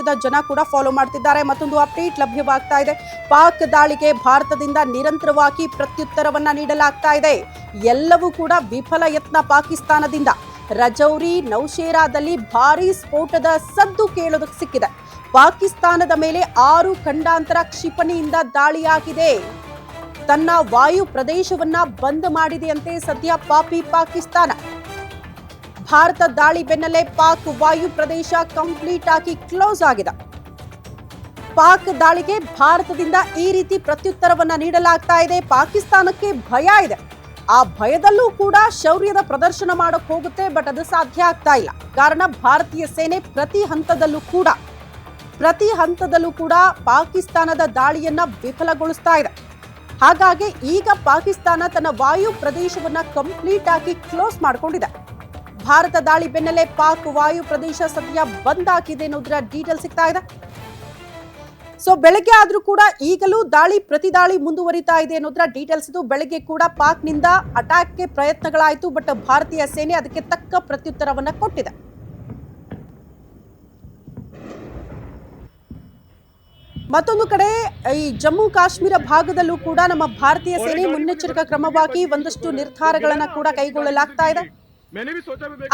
ದೇಶದ ಜನ ಕೂಡ ಫಾಲೋ ಮಾಡ್ತಿದ್ದಾರೆ. ಮತ್ತೊಂದು ಅಪ್ಡೇಟ್ ಲಭ್ಯವಾಗ್ತಾ ಇದೆ. ಪಾಕ್ ದಾಳಿಗೆ ಭಾರತದಿಂದ ನಿರಂತರವಾಗಿ ಪ್ರತ್ಯುತ್ತರವನ್ನ ನೀಡಲಾಗ್ತಾ ಇದೆ. ಎಲ್ಲವೂ ಕೂಡ ವಿಫಲ ಯತ್ನ ಪಾಕಿಸ್ತಾನದಿಂದ. ರಜೌರಿ ನೌಶೇರಾದಲ್ಲಿ ಭಾರೀ ಸ್ಫೋಟದ ಸದ್ದು ಕೇಳೋದಕ್ಕೆ ಸಿಕ್ಕಿದೆ. ಪಾಕಿಸ್ತಾನದ ಮೇಲೆ ಆರು ಖಂಡಾಂತರ ಕ್ಷಿಪಣಿಯಿಂದ ದಾಳಿಯಾಗಿದೆ. ತನ್ನ ವಾಯು ಪ್ರದೇಶವನ್ನ ಬಂದ್ ಮಾಡಿದೆಯಂತೆ ಸದ್ಯ ಪಾಪಿ ಪಾಕಿಸ್ತಾನ. ಭಾರತ ದಾಳಿ ಬೆನ್ನಲ್ಲೇ ಪಾಕ್ ವಾಯು ಪ್ರದೇಶ ಕಂಪ್ಲೀಟ್ ಆಗಿ ಕ್ಲೋಸ್ ಆಗಿದೆ. ಪಾಕ್ ದಾಳಿಗೆ ಭಾರತದಿಂದ ಈ ರೀತಿ ಪ್ರತ್ಯುತ್ತರವನ್ನ ನೀಡಲಾಗ್ತಾ ಇದೆ. ಪಾಕಿಸ್ತಾನಕ್ಕೆ ಭಯ ಇದೆ. ಆ ಭಯದಲ್ಲೂ ಕೂಡ ಶೌರ್ಯದ ಪ್ರದರ್ಶನ ಮಾಡಕ್ ಹೋಗುತ್ತೆ, ಬಟ್ ಅದು ಸಾಧ್ಯ ಆಗ್ತಾ ಇಲ್ಲ. ಕಾರಣ ಭಾರತೀಯ ಸೇನೆ ಪ್ರತಿ ಹಂತದಲ್ಲೂ ಕೂಡ, ಪ್ರತಿ ಹಂತದಲ್ಲೂ ಕೂಡ ಪಾಕಿಸ್ತಾನದ ದಾಳಿಯನ್ನ ವಿಫಲಗೊಳಿಸ್ತಾ ಇದೆ. ಹಾಗಾಗಿ ಈಗ ಪಾಕಿಸ್ತಾನ ತನ್ನ ವಾಯು ಪ್ರದೇಶವನ್ನ ಕಂಪ್ಲೀಟ್ ಆಗಿ ಕ್ಲೋಸ್ ಮಾಡ್ಕೊಂಡಿದೆ. ಭಾರತ ದಾಳಿ ಬೆನ್ನಲ್ಲೇ ಪಾಕ್ ವಾಯು ಪ್ರದೇಶ ಸದ್ಯ ಬಂದ್ ಆಗಿದೆ ಅನ್ನೋದ್ರ ಡೀಟೇಲ್ ಸಿಗ್ತಾ ಇದೆ. ಸೊ ಬೆಳಗ್ಗೆ ಆದ್ರೂ ಕೂಡ ಈಗಲೂ ದಾಳಿ ಪ್ರತಿ ದಾಳಿ ಮುಂದುವರಿತಾ ಇದೆ ಅನ್ನೋದ್ರ ಡೀಟೇಲ್ಸ್ ಇದು ಬೆಳಗ್ಗೆ ಕೂಡ ಪಾಕ್ನಿಂದ ಅಟ್ಯಾಕ್ಗೆ ಪ್ರಯತ್ನಗಳಾಯಿತು ಬಟ್ ಭಾರತೀಯ ಸೇನೆ ಅದಕ್ಕೆ ತಕ್ಕ ಪ್ರತ್ಯುತ್ತರವನ್ನ ಕೊಟ್ಟಿದೆ. ಮತ್ತೊಂದು ಕಡೆ, ಈ ಜಮ್ಮು ಕಾಶ್ಮೀರ ಭಾಗದಲ್ಲೂ ಕೂಡ ನಮ್ಮ ಭಾರತೀಯ ಸೇನೆ ಮುನ್ನೆಚ್ಚರಿಕಾ ಕ್ರಮವಾಗಿ ಒಂದಷ್ಟು ನಿರ್ಧಾರಗಳನ್ನು ಕೂಡ ಕೈಗೊಳ್ಳಲಾಗ್ತಾ ಇದೆ.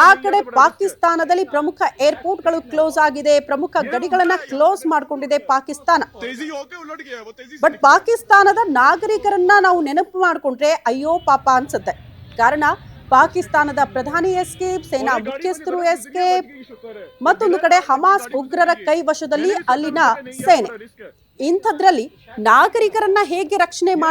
ಆ ಕಡೆ ಪಾಕಿಸ್ತಾನದಲ್ಲಿ ಪ್ರಮುಖ ಏರ್ಪೋರ್ಟ್ಗಳು ಕ್ಲೋಸ್ ಆಗಿದೆ ಪ್ರಮುಖ ಗಡಿಗಳನ್ನ ಕ್ಲೋಸ್ ಮಾಡ್ಕೊಂಡಿದೆ ಪಾಕಿಸ್ತಾನ. ಬಟ್ ಪಾಕಿಸ್ತಾನದ ನಾಗರಿಕರನ್ನ ನಾವು ನೆನಪು ಮಾಡಿಕೊಂಡ್ರೆ ಅಯ್ಯೋ ಪಾಪ ಅನ್ಸುತ್ತೆ. ಕಾರಣ ಪಾಕಿಸ್ತಾನದ ಪ್ರಧಾನಿ ಎಸ್ಕೇಪ್ ಸೇನಾ ಮುಖ್ಯಸ್ಥರು ಎಸ್ಕೇಪ್ ಮತ್ತೊಂದು ಕಡೆ ಹಮಾಸ್ ಉಗ್ರರ ಕೈವಶದಲ್ಲಿ ಅಲ್ಲಿನ ಸೇನೆ. ಇಂಥದ್ರಲ್ಲಿ ನಾಗರಿಕರನ್ನ ಹೇಗೆ ರಕ್ಷಣೆ ಮಾಡ